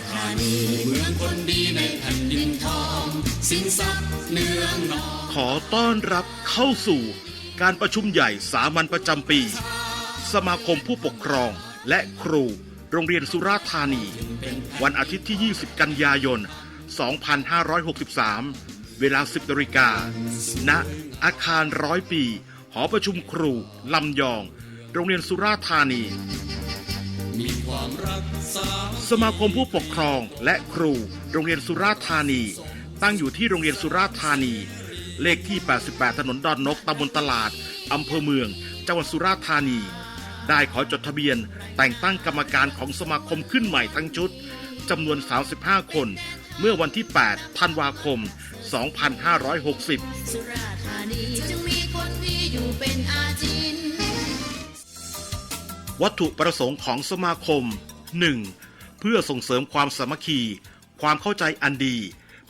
ษฎร์ธานีเมืองคนดีในแผ่นดินทองสินทรัพย์เนืองนองขอต้อนรับเข้าสู่การประชุมใหญ่สามัญประจำปี สมาคมผู้ปกครองและครู โรงเรียนสุราธานี วันอาทิตย์ที่ 20 กันยายน 2563 เวลา 10นาฬิกาณอาคารร้อยปี หอประชุมครู ลำยอง โรงเรียนสุราธานี มีความรักสามัคคีสมาคมผู้ปกครองและครู โรงเรียนสุราษฎร์ธานี ตั้งอยู่ที่โรงเรียนสุราษฎร์ธานี เลขที่ 88 ถนนดอนนกตำบลตลาดอำเภอเมือง จังหวัดสุราษฎร์ธานี ได้ขอจดทะเบียนแต่งตั้งกรรมการของสมาคมขึ้นใหม่ทั้งชุดจำนวน 35 คน เมื่อวันที่ 8 ธันวาคม 2560 สุราษฎร์ธานีจึงมีคนดีอยู่เป็น วัตถุประสงค์ของสมาคม 1. เพื่อส่งเสริมความสามัคคี ความเข้าใจอันดี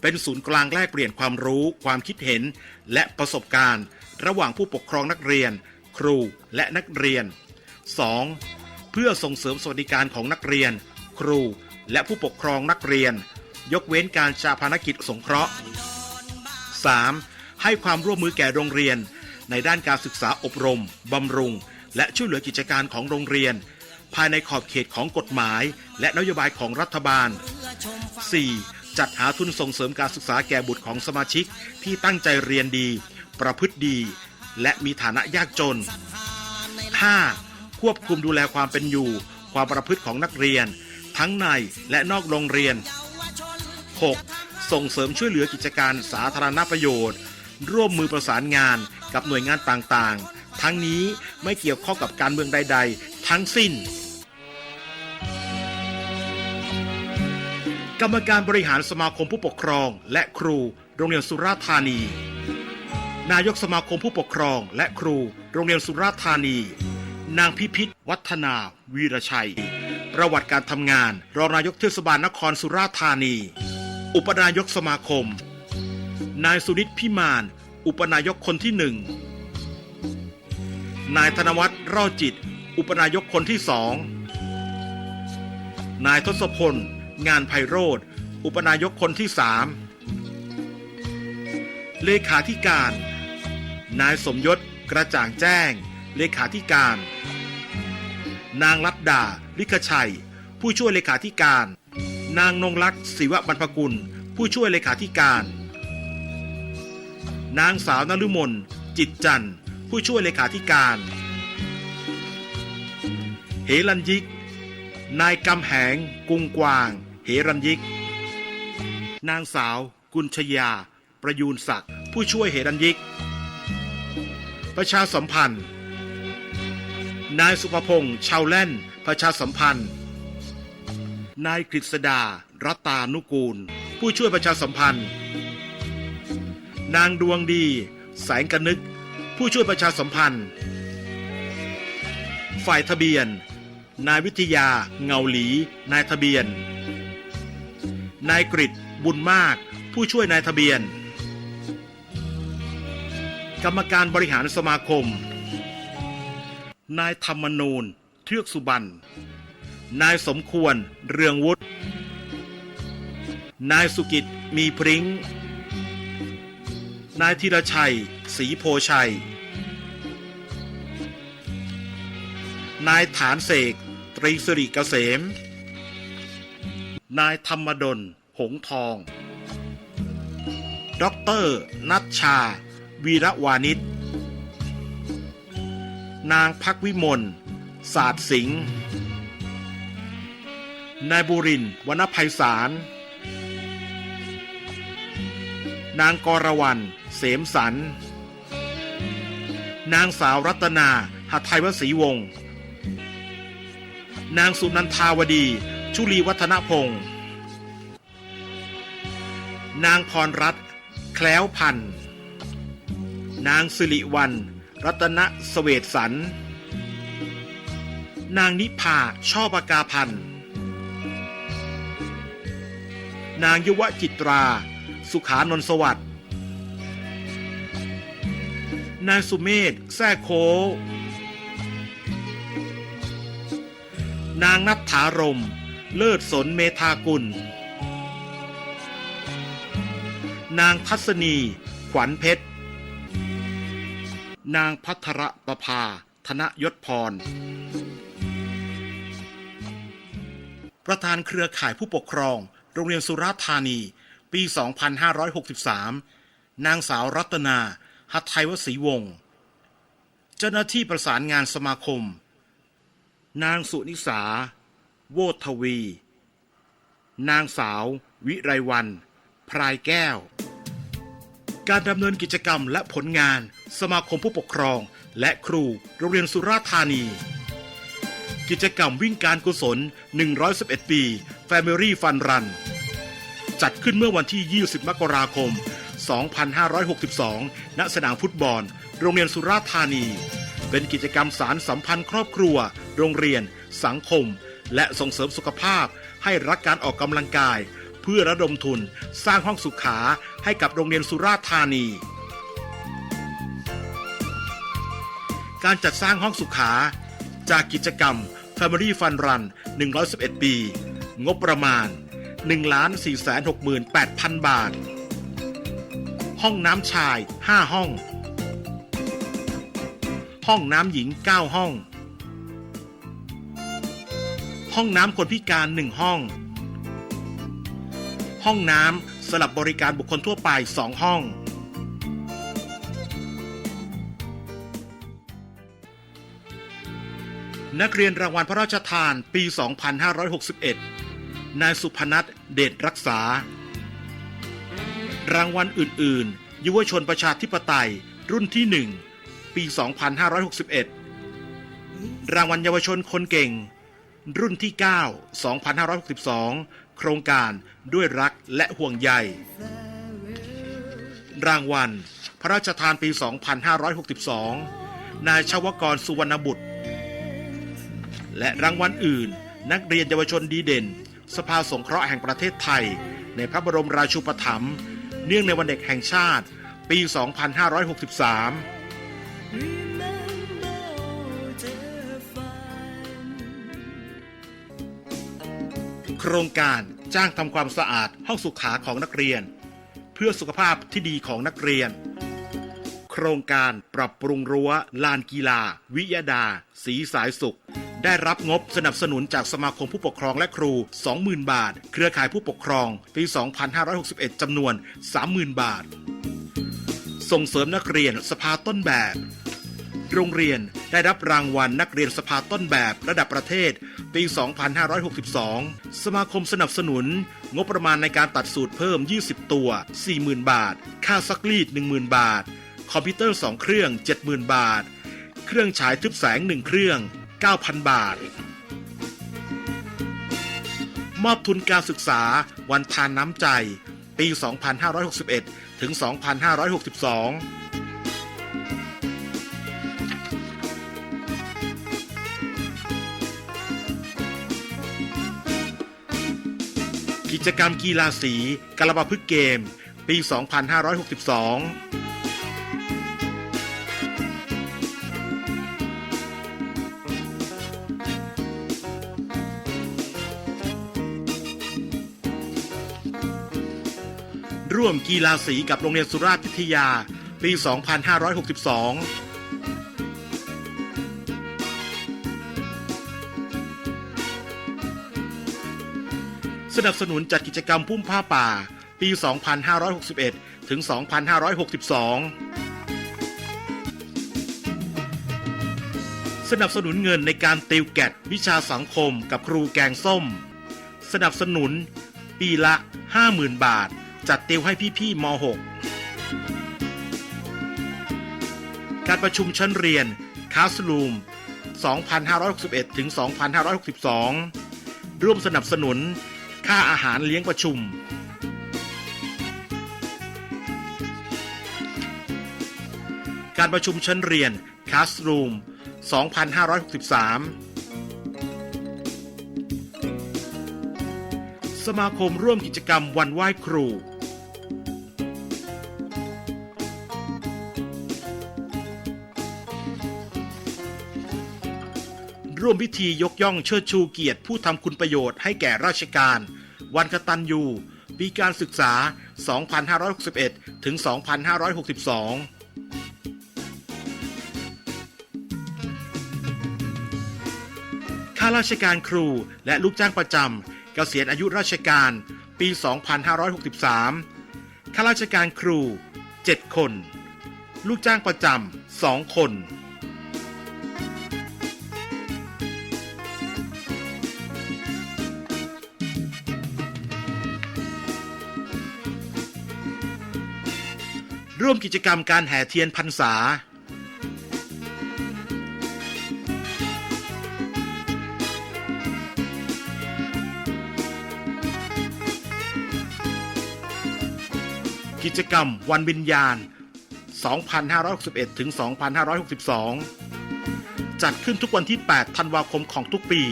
เป็นศูนย์กลางแลกเปลี่ยนความรู้ ความคิดเห็น และประสบการณ์ ระหว่างผู้ปกครองนักเรียน ครูและนักเรียน 2. เพื่อส่งเสริมสวัสดิการของนักเรียน ครูและผู้ปกครองนักเรียน ยกเว้นการชาพนกิจสงเคราะห์ 3. ให้ความร่วมมือแก่โรงเรียน ในด้านการศึกษาอบรม บำรุง และช่วยเหลือกิจการของโรงเรียน ภายในขอบเขตของกฎหมาย และนโยบายของรัฐบาล 4. จัดหาทุนส่งเสริมการศึกษาแก่บุตรของสมาชิกที่ตั้งใจเรียนดี ประพฤติดี และมีฐานะยากจน 5. ควบคุมดูแลความเป็นอยู่ ความประพฤติของนักเรียน ทั้งในและนอกโรงเรียน 6. ส่งเสริมช่วยเหลือกิจการสาธารณประโยชน์ ร่วมมือประสานงานกับหน่วยงานต่างๆ ทั้งนี้ ไม่เกี่ยวข้องกับการเมืองใด ๆ ทั้งสิ้น กรรมการบริหารสมาคมผู้ปกครอง และครูโรงเรียนสุราษฎร์ธานี นายกสมาคมผู้ปกครอง และครูโรงเรียนสุราษฎร์ธานี นางพิพิธวัฒนาวีรชัย ประวัติการทำงาน รองนายกเทศบาลนครสุราษฎร์ธานี อุปนายกสมาคม นายสุริศพิมาน อุปนายกคนที่หนึ่ง นายธนวัฒน์รอดจิต อุปนายกคนที่สองนายทศพล งานไพโรธอุปนายกคนที่สามเลขาธิการ นายสมยศกระจ่างแจ้ง เลขาธิการ นางรัตดา ลิขชัย ผู้ช่วยเลขาธิการ นางนงรักษ์ศิวบรรพกุล ผู้ช่วยเลขาธิการ นางสาวนฤมลจิตจันทร์ ผู้ช่วยเลขาธิการเฮรันยิก นายกำแหง กุงกวางเฮรันยิก นางสาว กุลชยา ประยูนศักดิ์ผู้ช่วยเฮรันยิก ประชาสัมพันธ์ นายสุภพงษ์ชาวแล่น ประชาสัมพันธ์ นายกฤษดา รัตานุกูล ผู้ช่วยประชาสัมพันธ์นางดวงดี แสงกนึก ผู้ช่วยประชาสัมพันธ์ ฝ่ายทะเบียน นายวิทยา เงาหลี นายทะเบียน นายกริตบุญมาก ผู้ช่วยนายทะเบียน กรรมการบริหารสมาคม นายธรรมนูญเทือกสุบรรณนายสมควรเรืองวุฒินายสุกิจมีพริ้ง นายธีรชัยศรีโพชัย นายฐานเสก ตรีสริกเกษม นายธรรมดล หงทองด็อกเตอร์นัชชา วีระวานิช นางพักวิมล ศาสตร์สิงห์ นายบุรินวรรณภัยสาร นางกรวรรณเสมสัน นางสาวรัตนาหัตไทยวศรีวงศ์นางสุนันทาวดี ชุลีวัฒนพงศ์นางพรรัตน์แคล้วพันธ์นางสิริวัลรัตนเสเวตสัน นางนิพาชอปากาพันธ์นางยุวจิตรา สุขานนทสวัสดิ์นายสุเมธแซ่โค นางนัทธารม เลิศสนเมธากุล นางทัศนี ขวัญเพชร นางพัทรประภา ธนยศพร ประธานเครือข่ายผู้ปกครอง โรงเรียนสุราธานี ปี 2563 นางสาวรัตนาหัตไทยวศรีวงศ์เจ้าหน้าที่ประสานงานสมาคม นางสุนิสา โวทวี นางสาว วิไรวัน พรายแก้ว การดำเนินกิจกรรมและผลงาน สมาคมผู้ปกครอง และครูโรงเรียนสุราษฎร์ธานี กิจกรรมวิ่งการกุศล 111 ปี Family Fun Run จัดขึ้นเมื่อวันที่ 20 มกราคม 2562 ณ สนามฟุตบอล โรงเรียนสุราษฎร์ธานี เป็นกิจกรรมสารสัมพันธ์ครอบครัว โรงเรียน สังคม และส่งเสริมสุขภาพ ให้รักการออกกำลังกาย เพื่อระดมทุน สร้างห้องสุขาให้กับโรงเรียนสุราษฎร์ธานีการจัดสร้างห้องสุขา จากกิจกรรม Family Fun Run 111 ปี งบประมาณ 1,468,000บาท ห้องน้ำชาย 5 ห้อง ห้องน้ำหญิง 9 ห้อง ห้องน้ำคนพิการ 1 ห้อง ห้องน้ำสำหรับบริการบุคคลทั่วไป 2 ห้องนักเรียนรางวัลพระราชทานปี 2561 นายสุพนัทเดชรักษา รางวัลอื่น ๆ ยุวชนประชาธิปไตย รุ่นที่ 1 ปี 2561 รางวัลเยาวชนคนเก่ง รุ่นที่ 9 2562 โครงการด้วยรักและห่วงใย รางวัล พระราชทานปี 2562 นายชาวกรสุวรรณบุตร และรางวัลอื่นนักเรียนเยาวชนดีเด่น สภาสงเคราะห์แห่งประเทศไทย ในพระบรมราชูปถัมภ์เนื่องในวันเด็กแห่งชาติ ปี 2563โครงการจ้างทำความสะอาดห้องสุขาของนักเรียน เพื่อสุขภาพที่ดีของนักเรียน โครงการปรับปรุงรั้วลานกีฬา วิยดา สีสายสุข ได้รับงบสนับสนุนจากสมาคมผู้ปกครองและครู 20,000 บาท เครือข่ายผู้ปกครอง ปี 2561 จำนวน 30,000 บาท ส่งเสริมนักเรียนสภาต้นแบบ โรงเรียนได้รับรางวัลนักเรียนสภาต้นแบบระดับประเทศ ปี 2562 สมาคมสนับสนุน งบประมาณในการตัดสูตรเพิ่ม 20 ตัว 40,000 บาท ค่าซักรีด 10,000 บาท คอมพิวเตอร์ 2 เครื่อง 70,000 บาท เครื่องฉายทึบแสง 1 เครื่อง 9,000 บาท มอบทุนการศึกษาวันทานน้ำใจ ปี 2561 ถึง 2562กิจกรรมกีฬาสีกระบาพึกเกม ปี 2562 ร่วมกีฬาสีกับโรงเรียนสุราษฎร์พิทยา ปี 2562สนับสนุนจัดกิจกรรมพุ่มผ้าป่า ปี 2561 ถึง 2562 สนับสนุนเงินในการติวแกดวิชาสังคมกับครูแกงส้ม สนับสนุน ปีละ 50,000 บาท จัดติวให้พี่ๆม .6 การประชุมชั้นเรียนคาสลูม 2561 ถึง 2562 ร่วมสนับสนุน ค่าอาหารเลี้ยงประชุม การประชุมชั้นเรียนคาสรูม 2563 สมาคมร่วมกิจกรรมวันไหว้ครู ร่วมพิธียกย่องเชิดชูเกียรติผู้ทำคุณประโยชน์ให้แก่ราชการ วันกตัญญูปีการศึกษา 2561 ถึง 2562ข้าราชการครูและลูกจ้างประจำ กษียณอายุราชการปี 2563 ข้าราชการครู 7 คน ลูกจ้างประจำ 2 คน ร่วมกิจกรรมการแห่เทียนพรรษา กิจกรรมวันวิญญาณ 2561 ถึง 2562 จัดขึ้นทุกวันที่ 8 ธันวาคมของทุกปี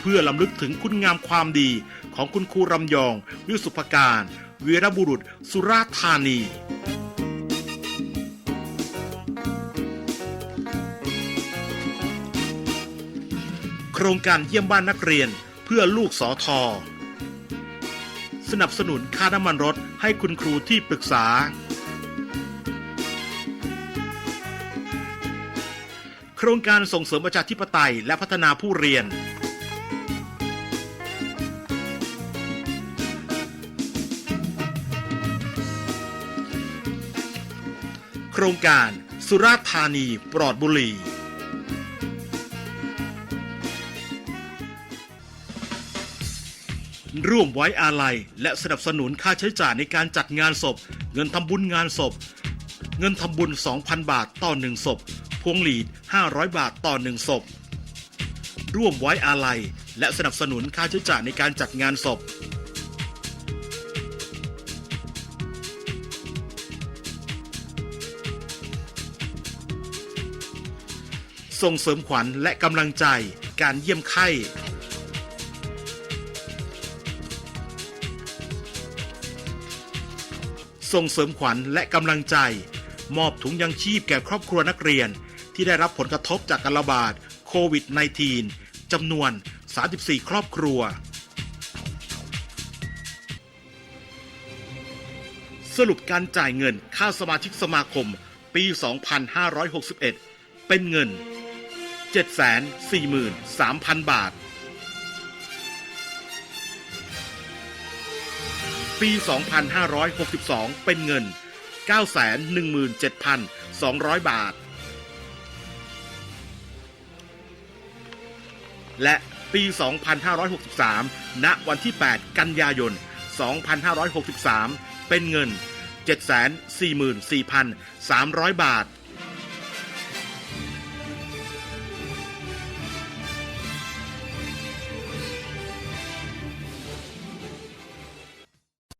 เพื่อลำลึกถึงคุณงามความดีของคุณครูรำยอง วิสุภการเวีรบุรุษ สุราษฎร์ธานีโครงการเยี่ยมบ้านนักเรียนเพื่อลูกสอทอ สนับสนุนค่าน้ำมันรถ ให้คุณครูที่ปรึกษา โครงการส่งเสริมประชาธิปไตยและพัฒนาผู้เรียน โครงการสุราษฎร์ธานีปลอดบุหรี่ ร่วมไว้อาลัย และสนับสนุนค่าใช้จ่ายในการจัดงานศพ เงินทำบุญงานศพ เงินทำบุญ 2,000 บาทต่อหนึ่งศพ พวงหลีด 500 บาทต่อหนึ่งศพ ร่วมไว้อาลัย และสนับสนุนค่าใช้จ่ายในการจัดงานศพส่งเสริมขวัญและกำลังใจ การเยี่ยมไข้ ส่งเสริมขวัญและกำลังใจ มอบถุงยังชีพแก่ครอบครัวนักเรียน ที่ได้รับผลกระทบจากการระบาดโควิด -19 จำนวน 34 ครอบครัว สรุปการจ่ายเงินค่าสมาชิกสมาคมปี 2561 เป็นเงิน 743,000 บาท ปี 2562 เป็นเงิน 917,200 บาท และปี 2563 ณ วันที่ 8 กันยายน 2563 เป็นเงิน 744,300 บาท